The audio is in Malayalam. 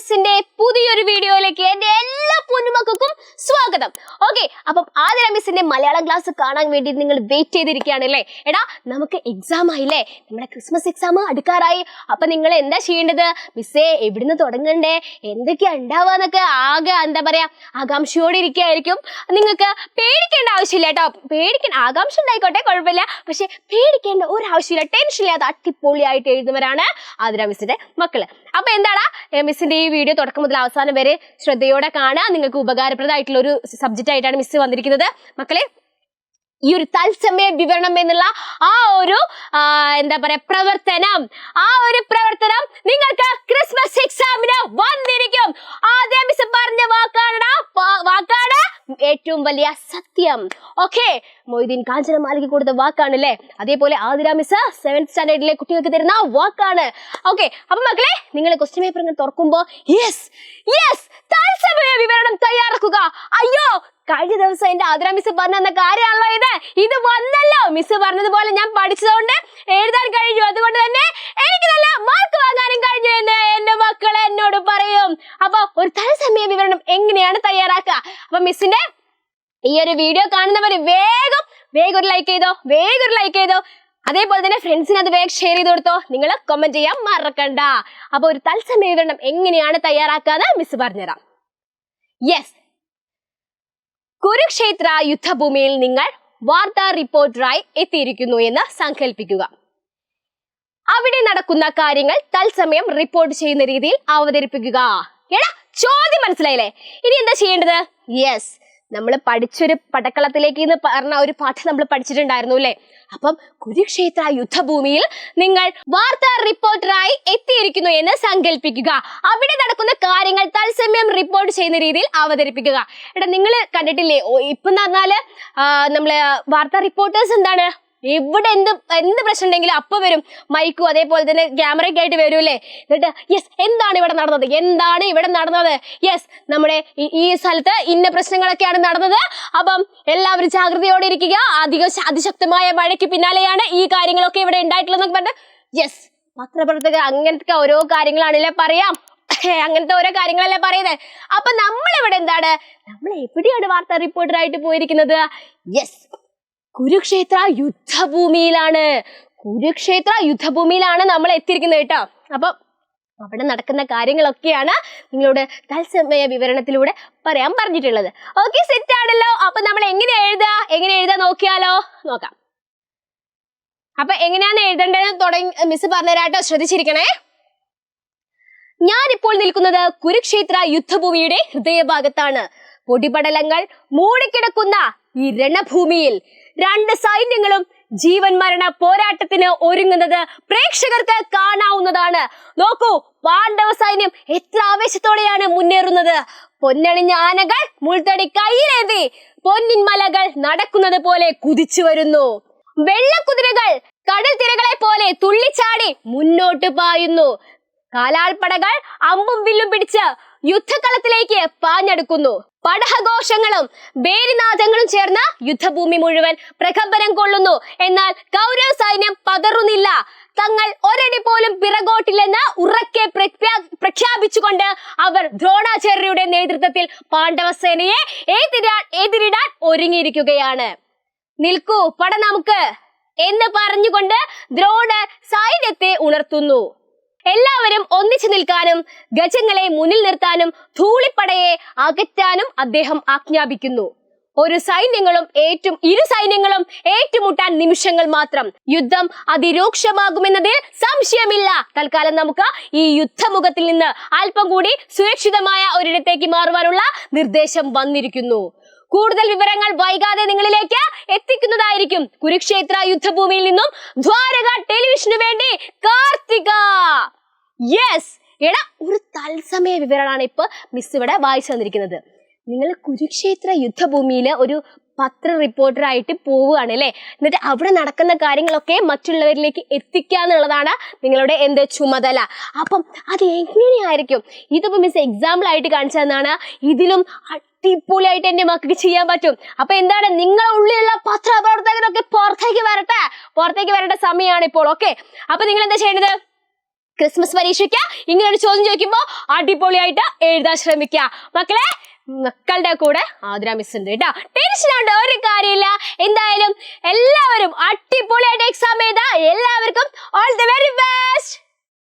മിസ്സിന്റെ പുതിയൊരു വീഡിയോയിലേക്ക് എന്റെ എല്ലാ പൊന്നുമക്കൾക്കും സ്വാഗതം. ഓക്കെ അപ്പം ആതിര മിസ്സിന്റെ മലയാളം ക്ലാസ് കാണാൻ വേണ്ടി നിങ്ങൾ വെയിറ്റ് ചെയ്തിരിക്കുകയാണ് അല്ലേ എടാ നമുക്ക് എക്സാം ആയില്ലേ? നമ്മുടെ ക്രിസ്മസ് എക്സാം അടുക്കാറായി. അപ്പൊ നിങ്ങൾ എന്താ ചെയ്യേണ്ടത്? മിസ്സേ എവിടുന്ന് തുടങ്ങണ്ടേ? എന്തൊക്കെയാ ഉണ്ടാവാന്നൊക്കെ ആകെ എന്താ പറയാ ആകാംക്ഷയോടെ ഇരിക്കുകയായിരിക്കും. നിങ്ങൾക്ക് പേടിക്കേണ്ട ആവശ്യമില്ല കേട്ടോ. പേടിക്കേണ്ട ആകാംക്ഷ ഉണ്ടായിക്കോട്ടെ കുഴപ്പമില്ല. പക്ഷെ പേടിക്കേണ്ട ഒരാവശ്യമില്ല ടെൻഷൻ ഇല്ലാതെ അടിപൊളിയായിട്ട് എഴുതുന്നവരാണ് ആതിര മിസ്സിന്റെ മക്കൾ. അപ്പൊ എന്താണ്? മിസ്സിന്റെ ഈ വീഡിയോ തുടക്കം മുതൽ അവസാനം വരെ ശ്രദ്ധയോടെ കാണുക. നിങ്ങൾക്ക് ഉപകാരപ്രദമായിട്ടുള്ള ഒരു സബ്ജക്റ്റ് ആയിട്ടാണ് മിസ് വന്നിരിക്കുന്നത്. മക്കളെ ഈ ഒരു തത്സമയ വിവരണം എന്നുള്ള ആ ഒരു എന്താ പറയാ പ്രവർത്തനം ആ ഒരു പ്രവർത്തനം നിങ്ങൾക്ക് ക്രിസ്മസ് എക്സാമിന് വന്നിരിക്കും. ആദ്യം മിസ് പറഞ്ഞ വാക്കാണ് വാക്കാണ് ഏറ്റവും വലിയ സത്യം. ഓക്കെ മൊയ്തീൻ കാഞ്ചനമാലിക്ക് കൊടുത്ത വാക്കാണ് അല്ലേ? അതേപോലെ ആതിര മിസ് സെവൻത് സ്റ്റാൻഡേർഡിലെ കുട്ടികൾക്ക് തരുന്ന വാക്കാണ്. ഓക്കെ അപ്പൊ മക്കളെ നിങ്ങൾ ക്വസ്റ്റ്യൻ പേപ്പർ ഇങ്ങനെ തുറക്കുമ്പോ യെസ് യെസ് തത്സമയ വിവരണം തയ്യാറാക്കുക. അയ്യോ കഴിഞ്ഞ ദിവസം എന്റെ ആതിര മിസ് പറഞ്ഞ കാര്യമാണല്ലോ ഇത്. ഇത് വന്നല്ലോ. മിസ് പറഞ്ഞതുപോലെ ഞാൻ പഠിച്ചതുകൊണ്ട് എഴുതാൻ കഴിഞ്ഞു. അതുകൊണ്ട് തന്നെ എനിക്ക് നല്ല മാർക്ക് വാങ്ങാനും കഴിഞ്ഞു എന്ന് എന്റെ മക്കൾ എന്നോട് പറയും. അപ്പൊ ഒരു തത്സമയ വിവരണം എങ്ങനെയാണ് തയ്യാറാക്കുക? അപ്പൊ മിസ്സിന്റെ ഈ ഒരു വീഡിയോ കാണുന്നവര് വേഗം വേഗം ഒരു ലൈക്ക് ചെയ്തോ വേഗം ഒരു ലൈക്ക് ചെയ്തോ. അതേപോലെ തന്നെ ഫ്രണ്ട്സിന് അത് വേഗം ഷെയർ ചെയ്ത് കൊടുത്തോ. നിങ്ങൾ കമന്റ് ചെയ്യാൻ മറക്കണ്ട. അപ്പൊ ഒരു തത്സമയ വിവരണം എങ്ങനെയാണ് തയ്യാറാക്കാതെ മിസ് പറഞ്ഞുതരാം. യെസ് കുരുക്ഷേത്ര യുദ്ധഭൂമിയിൽ നിങ്ങൾ വാർത്താ റിപ്പോർട്ടറായി എത്തിയിരിക്കുന്നു എന്ന് സങ്കല്പിക്കുക അവിടെ നടക്കുന്ന കാര്യങ്ങൾ തത്സമയം റിപ്പോർട്ട് ചെയ്യുന്ന രീതിയിൽ അവതരിപ്പിക്കുക. എടാ ചോദ്യം മനസ്സിലായില്ലേ? ഇനി എന്താ ചെയ്യേണ്ടത്? യെസ് നമ്മൾ പഠിച്ചൊരു പടക്കളത്തിലേക്ക് എന്ന് പറഞ്ഞ ഒരു പാട്ട് നമ്മൾ പഠിച്ചിട്ടുണ്ടായിരുന്നു അല്ലേ? അപ്പം കുരുക്ഷേത്ര യുദ്ധഭൂമിയിൽ നിങ്ങൾ വാർത്താ റിപ്പോർട്ടറായി എത്തിയിരിക്കുന്നു എന്ന് സങ്കല്പിക്കുക അവിടെ നടക്കുന്ന കാര്യങ്ങൾ തത്സമയം റിപ്പോർട്ട് ചെയ്യുന്ന രീതിയിൽ അവതരിപ്പിക്കുക. എടാ നിങ്ങൾ കണ്ടിട്ടില്ലേ? ഇപ്പം എന്ന് പറഞ്ഞാൽ നമ്മൾ വാർത്താ റിപ്പോർട്ടേഴ്സ് എന്താണ്? എവിടെ എന്ത് എന്ത് പ്രശ്നം ഉണ്ടെങ്കിലും അപ്പൊ വരും. മൈക്കും അതേപോലെ തന്നെ ക്യാമറയൊക്കെ ആയിട്ട് വരൂലേ എന്നിട്ട് യെസ് എന്താണ് ഇവിടെ നടന്നത്? എന്താണ് ഇവിടെ നടന്നത്? യെസ് നമ്മുടെ ഈ- സ്ഥലത്ത് ഇന്ന പ്രശ്നങ്ങളൊക്കെയാണ് നടന്നത്. അപ്പം എല്ലാവരും ജാഗ്രതയോടെ ഇരിക്കുക. അധിക അതിശക്തമായ മഴയ്ക്ക് പിന്നാലെയാണ് ഈ കാര്യങ്ങളൊക്കെ ഇവിടെ ഉണ്ടായിട്ടുള്ളതെന്നൊക്കെ പറഞ്ഞിട്ട് യെസ് പത്രപ്രവർത്തകർ അങ്ങനത്തെ ഓരോ കാര്യങ്ങളാണല്ലേ പറയാം? അങ്ങനത്തെ ഓരോ കാര്യങ്ങളല്ലേ പറയുന്നത് അപ്പൊ നമ്മൾ ഇവിടെ എന്താണ്? നമ്മൾ എവിടെയാണ് വാർത്താ റിപ്പോർട്ടറായിട്ട് പോയിരിക്കുന്നത്? യെസ് കുരുക്ഷേത്ര യുദ്ധഭൂമിയിലാണ്. കുരുക്ഷേത്ര യുദ്ധഭൂമിയിലാണ് നമ്മൾ എത്തിയിരിക്കുന്നത് കേട്ടോ. അപ്പൊ അവിടെ നടക്കുന്ന കാര്യങ്ങളൊക്കെയാണ് നിങ്ങളോട് തത്സമയ വിവരണത്തിലൂടെ പറയാൻ പറഞ്ഞിട്ടുള്ളത്. ഓക്കെ സെറ്റ് ആണല്ലോ. അപ്പൊ നമ്മൾ എങ്ങനെ എഴുതാ എങ്ങനെ എഴുതാ നോക്കിയാലോ? നോക്കാം. അപ്പൊ എങ്ങനെയാണ് എഴുതേണ്ടത് തുടങ്ങി മിസ് പറഞ്ഞുതരാട്ടോ. ശ്രദ്ധിച്ചിരിക്കണേ. ഞാനിപ്പോൾ നിൽക്കുന്നത് കുരുക്ഷേത്ര യുദ്ധഭൂമിയുടെ ഹൃദയഭാഗത്താണ്. പൊടിപടലങ്ങൾ മൂടിക്കിടക്കുന്ന ഈ രണഭൂമിയിൽ രണ്ട് സൈന്യങ്ങളും ജീവൻ മരണ പോരാട്ടത്തിന് ഒരുങ്ങുന്നത് പ്രേക്ഷകർക്ക് കാണാവുന്നതാണ്. നോക്കൂ പാണ്ഡവ സൈന്യം എത്ര ആവേശത്തോടെയാണ് മുന്നേറുന്നത്. പൊന്നണിഞ്ഞ ആനകൾ മുൾത്തടി കയ്യിലേന്തി പൊന്നിൻ മലകൾ നടക്കുന്നത് പോലെ കുതിച്ചു വരുന്നു. വെള്ളക്കുതിരകൾ കടൽ തിരകളെ പോലെ തുള്ളിച്ചാടി മുന്നോട്ട് പായുന്നു. കാലാൾപ്പടകൾ അമ്പും വില്ലും പിടിച്ച് യുദ്ധക്കളത്തിലേക്ക് പാഞ്ഞെടുക്കുന്നു. പടഹഘോഷങ്ങളും ബേരിനാഥങ്ങളും ചേർന്ന യുദ്ധഭൂമി മുഴുവൻ പ്രകമ്പനം കൊള്ളുന്നു. എന്നാൽ കൗരവ സൈന്യം പതറുന്നില്ല. തങ്ങൾ ഒരടി പോലും പിറകോട്ടില്ലെന്ന് ഉറക്കെ പ്രഖ്യാ- പ്രഖ്യാപിച്ചുകൊണ്ട് അവർ ദ്രോണാചാര്യരുടെ നേതൃത്വത്തിൽ പാണ്ഡവസേനയെ എതിരാ- എതിരിടാൻ ഒരുങ്ങിയിരിക്കുകയാണ്. നിൽക്കൂ പട നമുക്ക് എന്ന് പറഞ്ഞുകൊണ്ട് ദ്രോണർ സൈന്യത്തെ ഉണർത്തുന്നു. എല്ലാവരും ഒന്നിച്ചു നിൽക്കാനും ഗജങ്ങളെ മുന്നിൽ നിർത്താനും ധൂളിപ്പടയെ അകറ്റാനും അദ്ദേഹം ആജ്ഞാപിക്കുന്നു. ഒരു സൈന്യങ്ങളും ഏറ്റും ഇരു സൈന്യങ്ങളും ഏറ്റുമുട്ടാൻ നിമിഷങ്ങൾ മാത്രം. യുദ്ധം അതിരൂക്ഷമാകുമെന്നതിൽ സംശയമില്ല. തൽക്കാലം നമുക്ക് ഈ യുദ്ധമുഖത്തിൽ നിന്ന് അല്പം കൂടി സുരക്ഷിതമായ ഒരിടത്തേക്ക് മാറുവാനുള്ള നിർദ്ദേശം വന്നിരിക്കുന്നു. കൂടുതൽ വിവരങ്ങൾ വൈകാതെ നിങ്ങളിലേക്ക് എത്തിക്കുന്നതായിരിക്കും കുരുക്ഷേത്ര യുദ്ധഭൂമിയിൽ നിന്നും ദ്വാരക ടെലിവിഷന് വേണ്ടി കാർത്തിക. യെസ് എടാ ഒരു തത്സമയ വിവരമാണ് ഇപ്പൊ മിസ് ഇവിടെ വായിച്ചു തന്നിരിക്കുന്നത്. നിങ്ങൾ കുരുക്ഷേത്ര യുദ്ധഭൂമിയിൽ ഒരു പത്ര റിപ്പോർട്ടറായിട്ട് പോവുകയാണ് അല്ലേ? എന്നിട്ട് അവിടെ നടക്കുന്ന കാര്യങ്ങളൊക്കെ മറ്റുള്ളവരിലേക്ക് എത്തിക്കുക എന്നുള്ളതാണ് നിങ്ങളുടെ എന്ത് ചുമതല. അപ്പം അത് എങ്ങനെയായിരിക്കും? ഇതിപ്പോൾ മിസ് എക്സാമ്പിൾ ആയിട്ട് കാണിച്ചതെന്നാണ് ഇതിലും അടിപൊളിയായിട്ട് എന്റെ മക്കൾക്ക് ചെയ്യാൻ പറ്റും. അപ്പൊ എന്താണ്? നിങ്ങളുടെ ഉള്ളിലുള്ള പത്രപ്രവർത്തകരൊക്കെ പുറത്തേക്ക് വരട്ടെ? പുറത്തേക്ക് വരേണ്ട സമയമാണ് ഇപ്പോൾ. ഓക്കെ അപ്പൊ നിങ്ങൾ എന്താ ചെയ്യേണ്ടത്? ക്രിസ്മസ് പരീക്ഷയ്ക്ക് ഇങ്ങനെ ഒരു ചോദ്യം ചോദിക്കുമ്പോൾ അടിപൊളിയായിട്ട് എഴുതാൻ ശ്രമിക്കുക. മക്കളെ മക്കളുടെ കൂടെ ആതിര മിസ് ഉണ്ട് കേട്ടോ. ടെൻഷൻ ഒരു കാര്യമില്ല. എന്തായാലും എല്ലാവരും അടിപൊളിയായിട്ട് എക്സാം എഴുതാ. എല്ലാവർക്കും ഓൾ ദി വെരി ബെസ്റ്റ്